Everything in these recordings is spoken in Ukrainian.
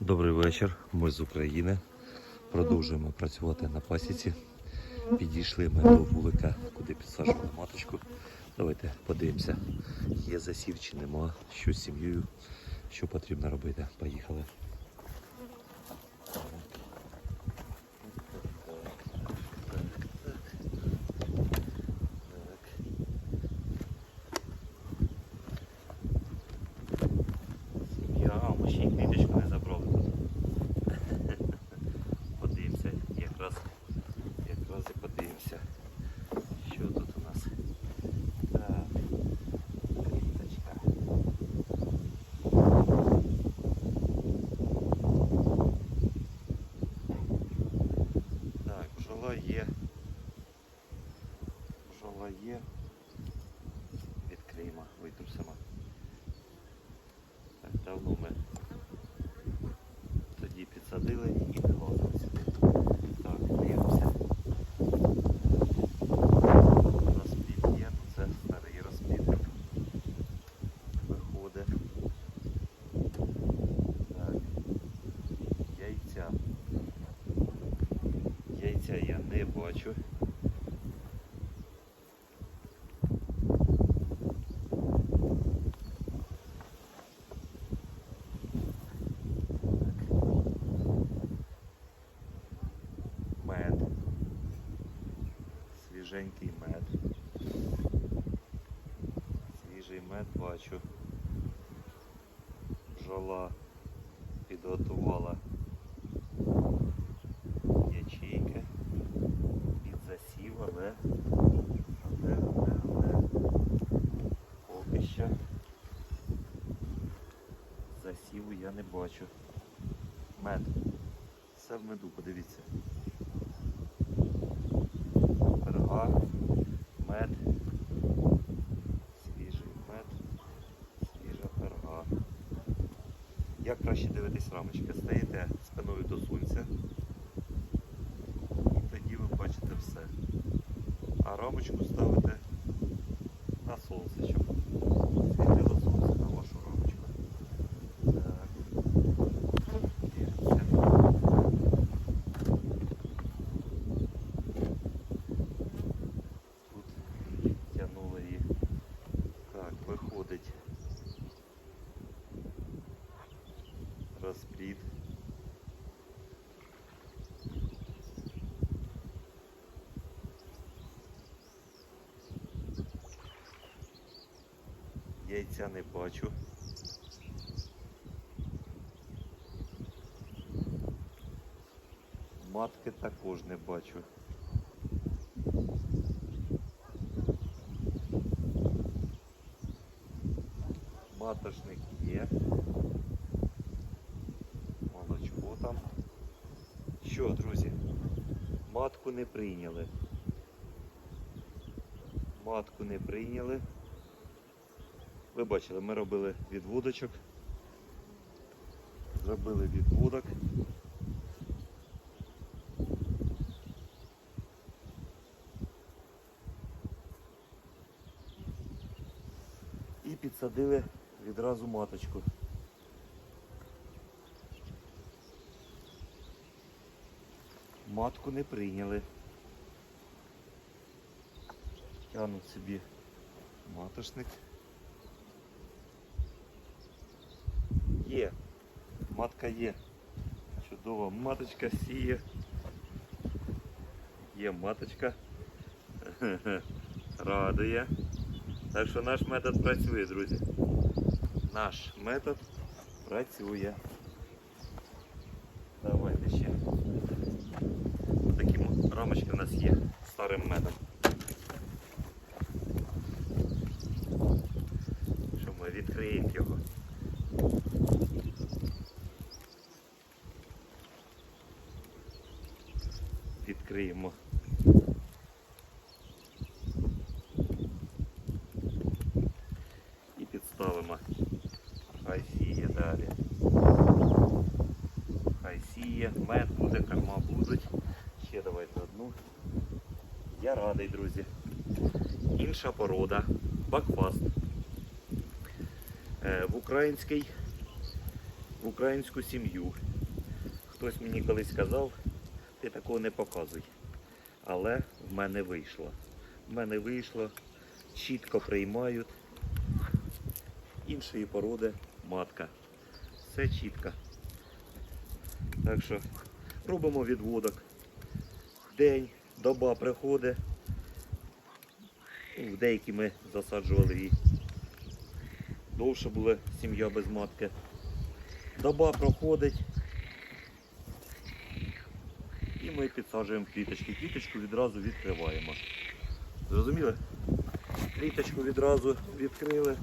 Добрий вечір. Ми з України. Продовжуємо працювати на пасіці. Підійшли ми до вулика, куди підсаджували маточку. Давайте подивимося, є засів чи нема, що з сім'єю, що потрібно робити. Поїхали. Сім'я, а ми ще й квіточку не забрали тут. Подивимося, якраз, якраз і подивимося, що тут у нас. Так, квіточка. Так, бджола є. Бджола є. Відкриємо, витрусимо. Так, давно ми тоді підсадили і не лазили сюди. Так, дивимося. Розплід є, ну це старий розплід. Виходить. Так. Яйця. Яйця я не бачу. Мед. Свіженький мед. Свіжий мед бачу. Бджола підготувала ячейки під засів, але, але, але поки що засіву я не бачу. Мед. Все в меду, подивіться. Перга, мед, свіжий мед, свіжа перга. Як дивитись рамочки? Стаєте спиною до сонця і тоді ви бачите все. А рамочку ставите на сонце, щоб світило сонце на вашу рамочку. Так. Дивимося. Тут тянуло її. Так, виходить розплід. Яйця не бачу. Матки також не бачу. Маточник є. Там. Що, друзі? Матку не прийняли. Матку не прийняли. Ви бачили, ми робили відводочок. Зробили відводок. І підсадили відразу маточку. Матку не прийняли. Тянуть собі маточник. Є. Матка є. Чудова маточка сіє. Є маточка. Радує. Так що наш метод працює, друзі. Наш метод працює. Давайте ще. Такі м- рамочки у нас є старим медом. Що ми відкриємо його. Відкриємо. І підставимо. Хай сіє далі. Хай сіє, мед буде, корма будуть. Ще одну. Я радий, друзі. Інша порода. Бакфаст. Е, В українській українську сім'ю. Хтось мені колись казав, ти такого не показуй. Але в мене вийшло. В мене вийшло, чітко приймають. Іншої породи матка. Все чітко. Так що робимо відводок. День, доба приходить. Ну, деякі ми засаджували і довше була сім'я без матки. Доба проходить. І ми підсаджуємо кліточки. Кліточку відразу відкриваємо. Зрозуміли? Кліточку відразу відкрили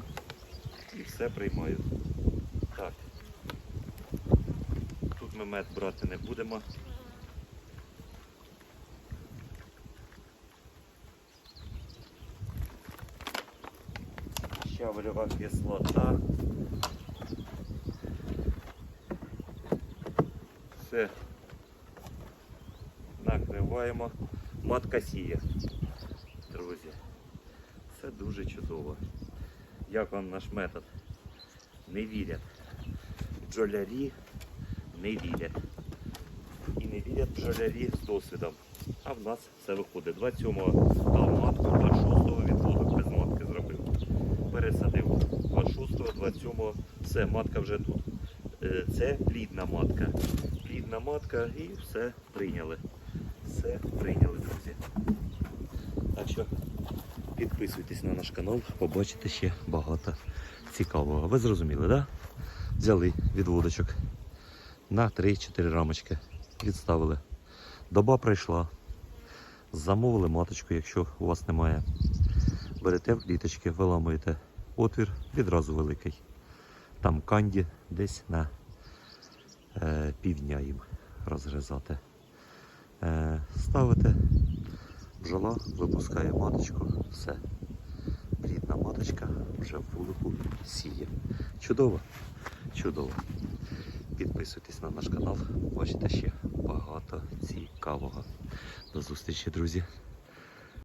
і все приймають. Так. Тут ми мед брати не будемо. Щавлева кислота. Все. Накриваємо. Матка сіє. Друзі. Це дуже чудово. Як вам наш метод? Не вірять. Бджолярі не вірять. І не вірять бджолярі з досвідом. А в нас все виходить. 27-го дав матку, 26-го відводок без матки зробив. Пересадив 26-го, 27-го, все, матка вже тут. Е, Це плідна матка. Плідна матка і все прийняли. Все прийняли, друзі. Так що підписуйтесь на наш канал, побачите ще багато цікавого. Ви зрозуміли? Да? Взяли відводочок на 3-4 рамочки. Відставили. Доба прийшла. Замовили маточку, якщо у вас немає. Берете в кліточки, виламуєте отвір, відразу великий. Там канді десь на е, півдня їм розгризати. Е, ставите, бджола випускає маточку, все. Плідна маточка вже в вулику сіє. Чудово? Чудово. Підписуйтесь на наш канал, бачите ще багато цікавого. До зустрічі, друзі.